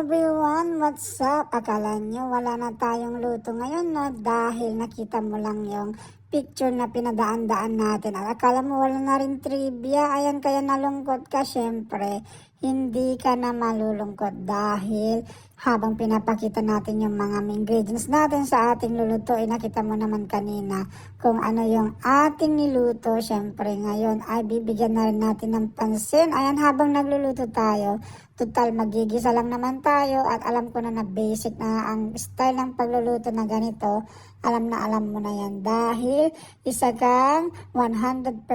everyone! What's up? Akala nyo wala na tayong luto ngayon no? Dahil nakita mo lang yung picture na pinadaan-daan natin. At akala mo wala na rin trivia. Ayan kaya nalungkot ka. Siyempre, hindi ka na malulungkot dahil habang pinapakita natin yung mga ingredients natin sa ating luluto, eh, nakita mo naman kanina kung ano yung ating niluto. Siyempre, ngayon ay bibigyan na rin natin ng pansin. Ayan, habang nagluluto tayo, total magigisa lang naman tayo at alam ko na na basic na ang style ng pagluluto na ganito. Alam na alam mo na yan dahil isa kang 100%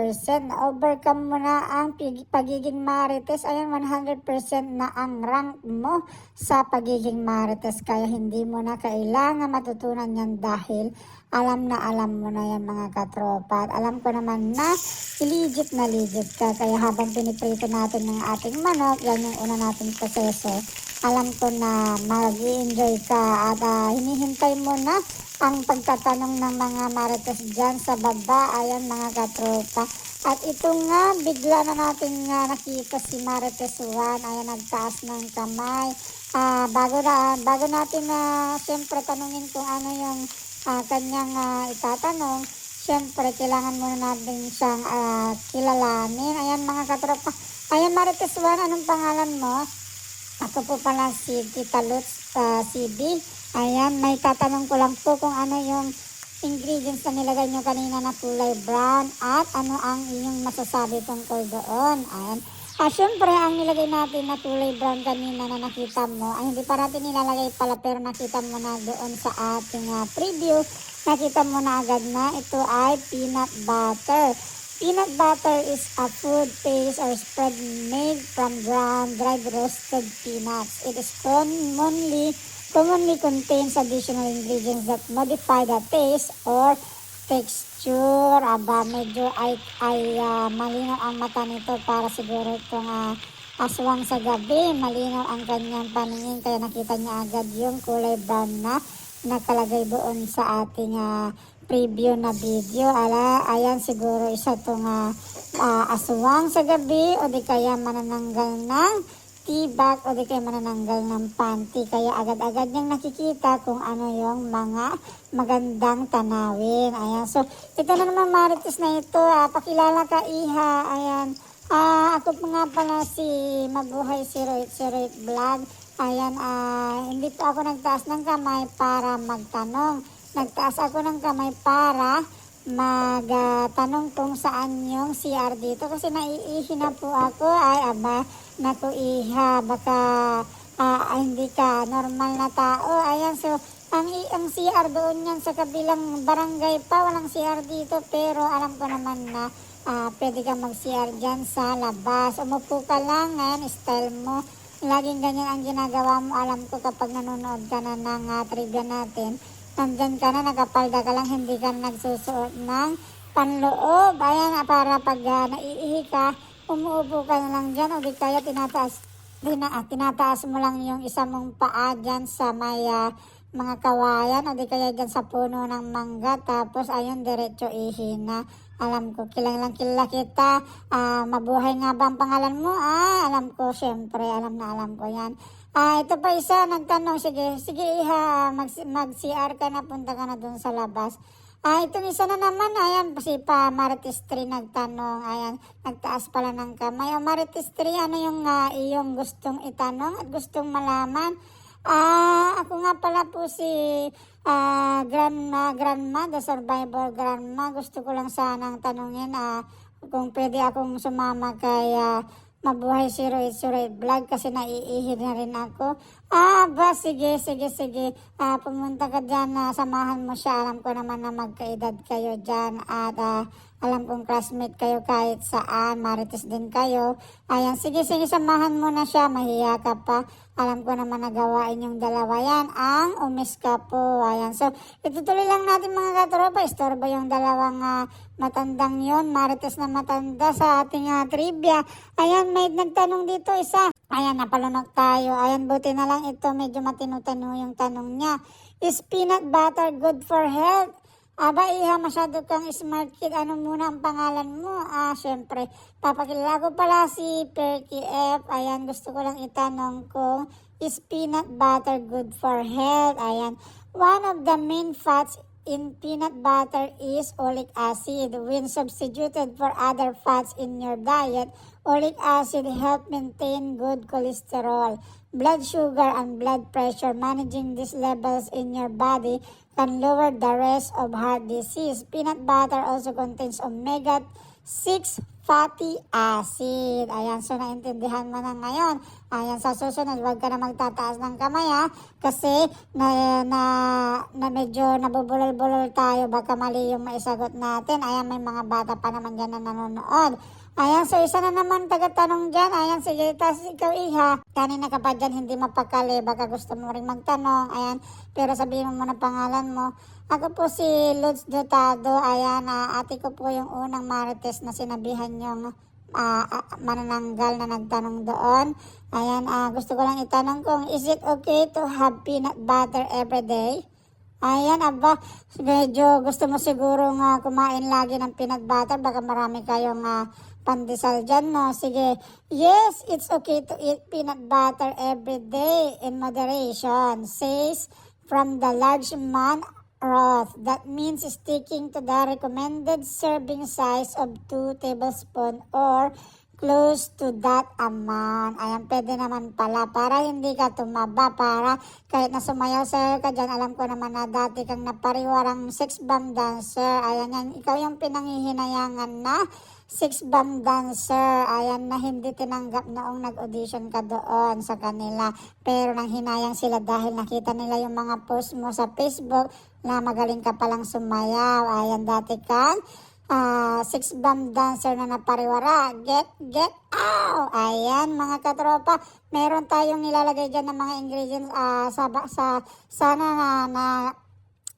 na overcome mo na ang pagiging marites. Ayan, 100% na ang rank mo sa pagiging marites. Kaya hindi mo na kailangan matutunan yan dahil alam na alam mo na yan mga katropa. At alam ko naman na legit na legit ka. Kaya habang piniprito natin ng ating manok, yan yung una nating proseso. Alam ko na mag enjoy ka at ah, hinihintay mo na ang pagtatanong ng mga marites dyan sa baba. Ayan mga katropa. At ito nga, bigla na natin nga nakita si Marites 1. Ayan, nagtaas ng kamay. Ah, bago, na, bago natin na siyempre tanungin kung ano yung ah, kanyang ah, itatanong, siyempre kailangan muna natin siyang ah, kilalanin. Ayan mga katropa. Ayan Marites 1, anong pangalan mo? Ako po pala si Tita Lutz ah, CB. Ayan, may tatanong ko lang po kung ano yung ingredients na nilagay nyo kanina na kulay brown at ano ang inyong masasabi tungkol doon. Ayan. Ah, syempre, ang nilagay natin na kulay brown kanina na nakita mo, ay hindi pa natin nilalagay pala pero nakita mo na doon sa ating ah, preview, nakita mo na agad na ito ay peanut butter. Peanut butter is a food paste or spread made from ground dried roasted peanuts. It is commonly commonly contains additional ingredients that modify the taste or texture. Aba, medyo ay, ay ah, malinaw ang mata nito para siguro itong ah, aswang sa gabi. Malinaw ang kanyang paningin kaya nakita niya agad yung kulay brown na nakalagay doon sa ating ah, preview na video. Ala, ayan siguro isa itong ah, ah, aswang sa gabi o di kaya manananggal ng tibak o di kaya manananggal ng panty. Kaya agad-agad niyang nakikita kung ano yung mga magandang tanawin. Ayan. So, ito na naman Marites na ito. Ah, pakilala ka, Iha. Ayan. Ah, ako po nga pala si Mabuhay si Roit, si Roit Vlog. Ayan, ah, hindi po ako nagtaas ng kamay para magtanong. Nagtaas ako ng kamay para magtanong kung saan yung CR dito kasi naiihi na po ako. Ay aba naku iha baka ah, hindi ka normal na tao. Ayan so ang, ang CR doon yan sa kabilang barangay pa walang CR dito pero alam ko naman na ah, pwede ka mag CR dyan sa labas. Umupo ka lang ngayon style mo. Laging ganyan ang ginagawa mo. Alam ko kapag nanonood ka na ng ah, trivia natin nandyan ka na, nakapalda ka lang, hindi ka nagsusuot ng panloob. Ayan, ah, para pag uh, naiihi ka, umuupo ka na lang dyan o di kaya tinataas, tina, ah, tinataas mo lang yung isa mong paa dyan sa may ah, mga kawayan o di kaya dyan sa puno ng mangga tapos ayun diretso ihi na alam ko kilalang kilala kita ah, mabuhay nga ba ang pangalan mo ah alam ko syempre alam na alam ko yan Ah, ito pa isa, nagtanong, sige, sige iha, mag, mag-CR ka na, punta ka na dun sa labas. Ah, itong isa na naman, ayan, si pa Marites 3 nagtanong, ayan, nagtaas pala ng kamay. O Marites 3, ano yung ah, iyong gustong itanong at gustong malaman? Ah, ako nga pala po si ah, grandma, grandma, the survivor grandma. Gusto ko lang sanang tanungin ah, kung pwede akong sumama kay ah, Mabuhay si Roy Suray Vlog kasi naiihi na rin ako. Ah, ba, sige, sige, sige. Ah, pumunta ka dyan na samahan mo siya. Alam ko naman na magkaedad kayo dyan at ah, alam kong classmate kayo kahit saan. Marites din kayo. Ayan, sige, sige, samahan mo na siya. Mahiya ka pa. Alam ko naman na gawain yung dalawa yan. Ang umis ka po. Ayan. So, itutuloy lang natin mga katropa. Istorbo yung dalawang ah, matandang yon Marites na matanda sa ating ah, trivia. Ayan, may nagtanong dito isa. Ayan, napalunok tayo. Ayan, buti na lang ito. Medyo matino-tano yung tanong niya. Is peanut butter good for health? Aba, iha, masyado kang smart kid. Ano muna ang pangalan mo? Ah, syempre, papakilala ko pala si Perky F. Ayan, gusto ko lang itanong kung is peanut butter good for health? Ayan, one of the main fats in peanut butter is oleic acid. When substituted for other fats in your diet, oleic acid help maintain good cholesterol, blood sugar, and blood pressure. Managing these levels in your body can lower the risk of heart disease. Peanut butter also contains omega 6 fatty acid. Ayan, so naintindihan mo na ngayon. Ayan, sa susunod, huwag ka na magtataas ng kamay ha. Kasi na, na, na medyo nabubulol-bulol tayo. Baka mali yung maisagot natin. Ayan, may mga bata pa naman dyan na nanonood. Ayan, so isa na naman tagatanong dyan. Ayan, sige, tas ikaw iha. Kanina ka pa dyan, hindi mapakali. Baka gusto mo rin magtanong. Ayan, pero sabihin mo muna pangalan mo. Ako po si Lods Dotado. Ayan, ah, ate ko po yung unang marites na sinabihan yung ah, ah, manananggal na nagtanong doon. Ayan, ah, gusto ko lang itanong kung is it okay to have peanut butter every day? Ayan, aba, medyo gusto mo siguro nga kumain lagi ng peanut butter. Baka marami kayong ah, pandesal dyan, no? Sige, yes, it's okay to eat peanut butter every day in moderation, says from the large man Roth. That means sticking to the recommended serving size of 2 tablespoons or close to that amount. Ayan, pwede naman pala para hindi ka tumaba, para kahit na sumayaw sa'yo ka dyan, alam ko naman na dati kang napariwarang six bomb dancer. Ayan yan, ikaw yung pinangihinayangan na six bomb dancer. Ayan na hindi tinanggap noong nag-audition ka doon sa kanila. Pero nang hinayang sila dahil nakita nila yung mga post mo sa Facebook na magaling ka palang sumayaw. Ayan, dati kang ah, six bomb dancer na napariwara. Get, get out! Ayan, mga katropa, meron tayong nilalagay dyan ng mga ingredients ah, sa, sa, sana na, na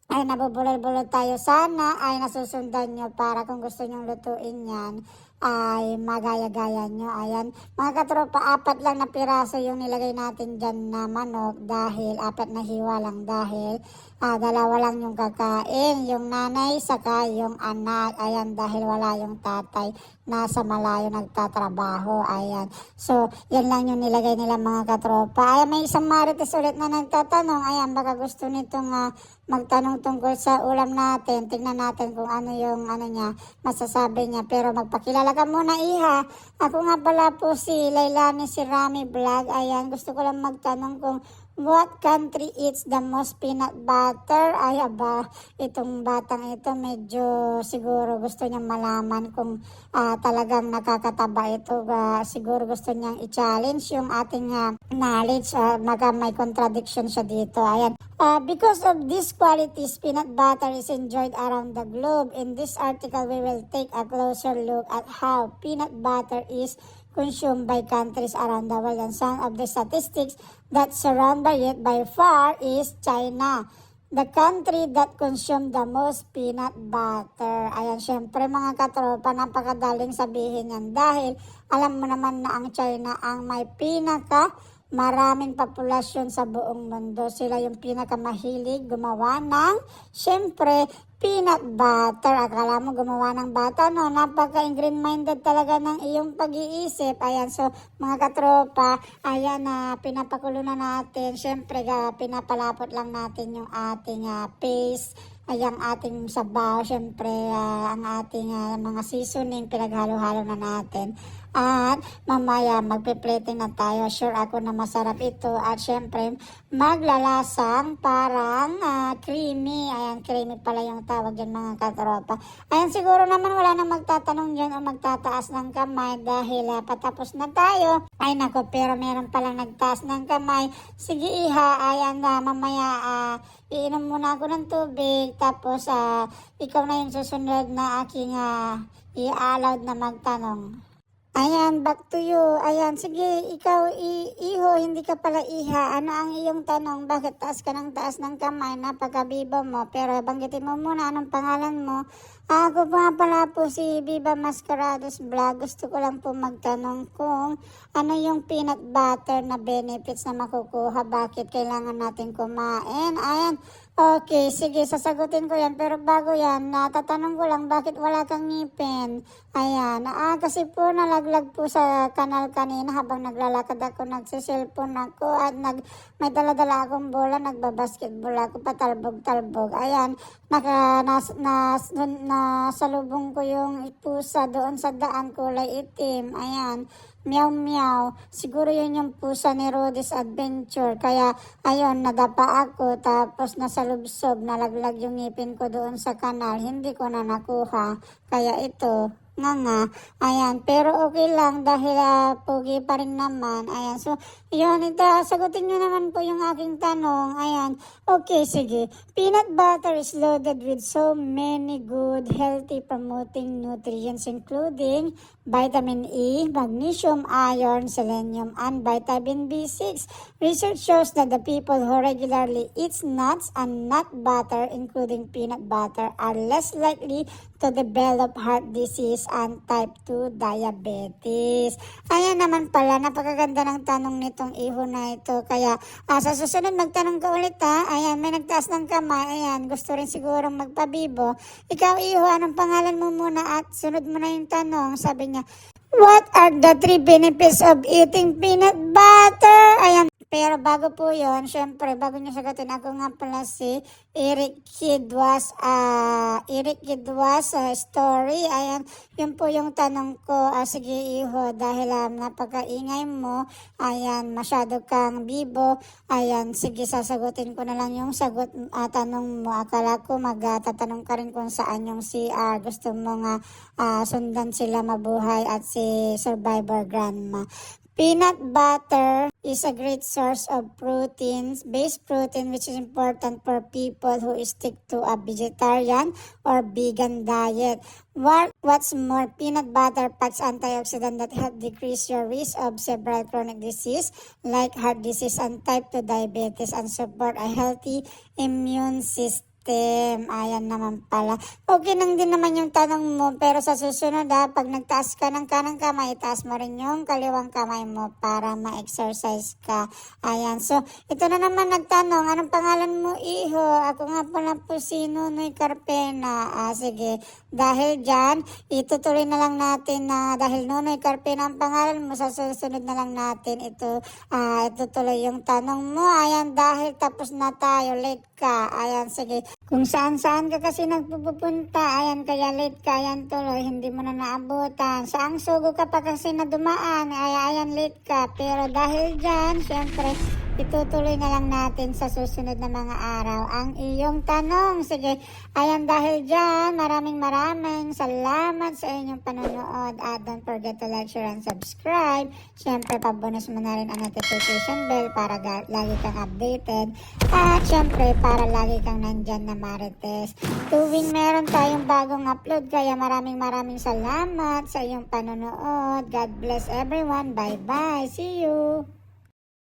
ay nabubulol-bulol tayo. Sana ay nasusundan nyo para kung gusto nyong lutuin yan ay magaya-gaya nyo. Ayan. Mga katropa, apat lang na piraso yung nilagay natin dyan na manok dahil apat na hiwa lang dahil ah, dalawa lang yung kakain. Yung nanay saka yung anak. Ayan, dahil wala yung tatay nasa malayo nagtatrabaho. Ayan. So, yan lang yung nilagay nila mga katropa. Ayan, may isang marites ulit na nagtatanong. Ayan, baka gusto nitong ah, magtanong tungkol sa ulam natin. Tingnan natin kung ano yung ano niya, masasabi niya. Pero magpakilala ka muna, Iha. Ako nga pala po si Lailani si Rami Vlog. Ayan, gusto ko lang magtanong kung what country eats the most peanut butter? Ay, aba, itong batang ito medyo siguro gusto niyang malaman kung ah, talagang nakakataba ito. Ah, siguro gusto niyang i-challenge yung ating ah, knowledge. Ah, maga may contradiction siya dito. Ayan. Uh, because of these qualities, peanut butter is enjoyed around the globe. In this article, we will take a closer look at how peanut butter is consumed by countries around the world. And some of the statistics that surround by it by far is China. The country that consume the most peanut butter. Ayan, syempre mga katropa, napakadaling sabihin yan dahil alam mo naman na ang China ang may pinaka maraming populasyon sa buong mundo. Sila yung pinakamahilig gumawa ng, syempre, peanut butter. Akala mo gumawa ng bata, no? Napaka-green-minded talaga ng iyong pag-iisip. Ayan, so, mga katropa, ayan na, pinapakulo na natin. Syempre, ga, pinapalapot lang natin yung ating ah, paste ay ang ating sabaw, syempre ah, ang ating ah, mga seasoning, pinaghalo-halo na natin. At mamaya magpe-plating na tayo. Sure ako na masarap ito. At syempre maglalasang parang ah, creamy. Ayan, creamy pala yung tawag dyan mga katropa. Ayan, siguro naman wala na magtatanong dyan o magtataas ng kamay dahil ah, patapos na tayo. Ay nako, pero meron palang nagtaas ng kamay. Sige iha, ayan na mamaya ah, iinom muna ako ng tubig. Tapos ah, ikaw na yung susunod na aking uh, i-allowed na magtanong. Ayan, back to you. Ayan, sige, ikaw, i- iho, hindi ka pala iha. Ano ang iyong tanong? Bakit taas ka ng taas ng kamay? Napakabibo mo. Pero banggitin mo muna anong pangalan mo. Ako po nga pala po si Viva Mascarados Vlog. Gusto ko lang po magtanong kung ano yung peanut butter na benefits na makukuha. Bakit kailangan natin kumain? Ayan. Okay, sige, sasagutin ko yan. Pero bago yan, natatanong ko lang, bakit wala kang ngipin? Ayan, ah, kasi po nalaglag po sa kanal kanina habang naglalakad ako, nagsiselfone ako at nag, may dala-dala akong bola, nagbabasketball ako, patalbog-talbog. Ayan, naka, nas, nas, nasalubong ko yung pusa doon sa daan kulay itim. Ayan, meow meow. Siguro yun yung pusa ni Rhodes Adventure. Kaya, ayun, nadapa ako. Tapos nasalubsob, nalaglag yung ngipin ko doon sa kanal. Hindi ko na nakuha. Kaya ito, nga nga. Ayan, pero okay lang dahil ah, pogi pa rin naman. Ayan, so, yun, ito, sagutin nyo naman po yung aking tanong. Ayan, okay, sige. Peanut butter is loaded with so many good, healthy, promoting nutrients including vitamin E, magnesium, iron, selenium, and vitamin B6. Research shows that the people who regularly eat nuts and nut butter, including peanut butter, are less likely to develop heart disease and type 2 diabetes. Ayan naman pala, napakaganda ng tanong nitong iho na ito. Kaya ah, sa susunod magtanong ka ulit ha. Ayan, may nagtaas ng kamay. Ayan, gusto rin siguro magpabibo. Ikaw iho, anong pangalan mo muna at sunod mo na yung tanong. Sabi niya, What are the three benefits of eating peanut butter? Ayan. Pero bago po yon, syempre, bago niyo sagutin, ako nga pala si Eric Kidwas, ah Eric Kidwas ah, story. Ayan, yun po yung tanong ko. Ah, sige, iho, dahil um, napakaingay mo, ayan, masyado kang bibo. Ayan, sige, sasagutin ko na lang yung sagot, ah, tanong mo. Akala ko magtatanong ka rin kung saan yung CR. Gusto mo nga ah, sundan sila mabuhay at si Survivor Grandma. Peanut butter is a great source of proteins, base protein, which is important for people who stick to a vegetarian or vegan diet. What, what's more, peanut butter packs antioxidant that help decrease your risk of several chronic disease like heart disease and type 2 diabetes and support a healthy immune system. Ayan naman pala. Okay lang din naman yung tanong mo, pero sa susunod ha, pag nagtaas ka ng kanang kamay, itaas mo rin yung kaliwang kamay mo para ma-exercise ka. Ayan, so ito na naman nagtanong, anong pangalan mo, Iho? Ako nga pala po si Nunoy Carpena. Ah, sige, dahil dyan, itutuloy na lang natin na dahil Nunoy Carpena ang pangalan mo, sa susunod na lang natin ito, ah, itutuloy yung tanong mo. Ayan, dahil tapos na tayo, late ka. Ayan, sige. Kung saan-saan ka kasi nagpupunta, ayan, kaya late ka, ayan tuloy, hindi mo na naabutan. Saang sugo ka pa kasi na dumaan, ay ayan late ka. Pero dahil dyan, syempre, itutuloy na lang natin sa susunod na mga araw ang iyong tanong. Sige, ayan dahil dyan, maraming maraming salamat sa inyong panonood. At don't forget to like, share, and subscribe. Syempre, pabonus mo na rin ang notification bell para lagi kang updated. At syempre, para lagi kang nandyan na marites. Tuwing meron tayong bagong upload, kaya maraming maraming salamat sa iyong panonood. God bless everyone. Bye-bye. See you.